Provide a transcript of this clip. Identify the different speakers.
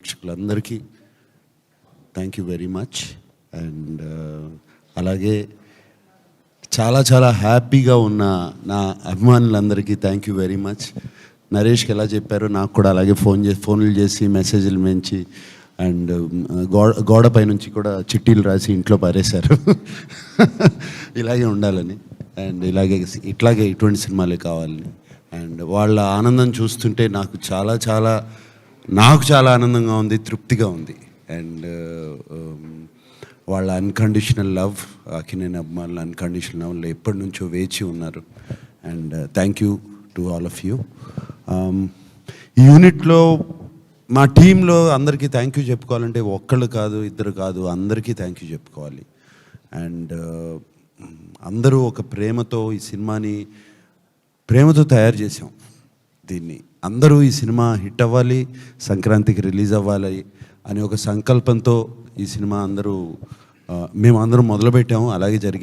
Speaker 1: ప్రేక్షకులందరికీ thank you very much and అలాగే చాలా చాలా హ్యాపీగా ఉన్న నా అభిమానులందరికీ థ్యాంక్ యూ వెరీ మచ్ నరేష్కి ఎలా చెప్పారో నాకు కూడా అలాగే ఫోన్ చేసి ఫోన్లు చేసి మెసేజ్లు మెంచి అండ్ uh, గోడ గోడపై నుంచి కూడా చిట్టీలు రాసి ఇంట్లో పారేశారు. ఇలాగే ఉండాలని. అండ్ ఇలాగే ఇట్లాగే ఇటువంటి సినిమాలే కావాలని. అండ్ వాళ్ళ ఆనందం చూస్తుంటే నాకు చాలా చాలా నాకు చాలా ఆనందంగా ఉంది తృప్తిగా ఉంది. అండ్ uh, um, వాళ్ళ అన్కండిషనల్ లవ్ అకినేని అభిమానుల అన్కండిషనల్ లవ్ ఎప్పటి నుంచో వేచి ఉన్నారు. And thank you to all of you ఈ యూనిట్లో మా టీంలో అందరికీ థ్యాంక్ యూ చెప్పుకోవాలంటే ఒక్కళ్ళు కాదు ఇద్దరు కాదు అందరికీ థ్యాంక్ యూ చెప్పుకోవాలి. అండ్ uh, అందరూ ఒక ప్రేమతో ఈ సినిమాని ప్రేమతో తయారు చేసాం దీన్ని. అందరూ ఈ సినిమా హిట్ అవ్వాలి సంక్రాంతికి రిలీజ్ అవ్వాలి అనే ఒక సంకల్పంతో ఈ సినిమా అందరూ మేము అందరం మొదలుపెట్టాము. అలాగే జరిగింది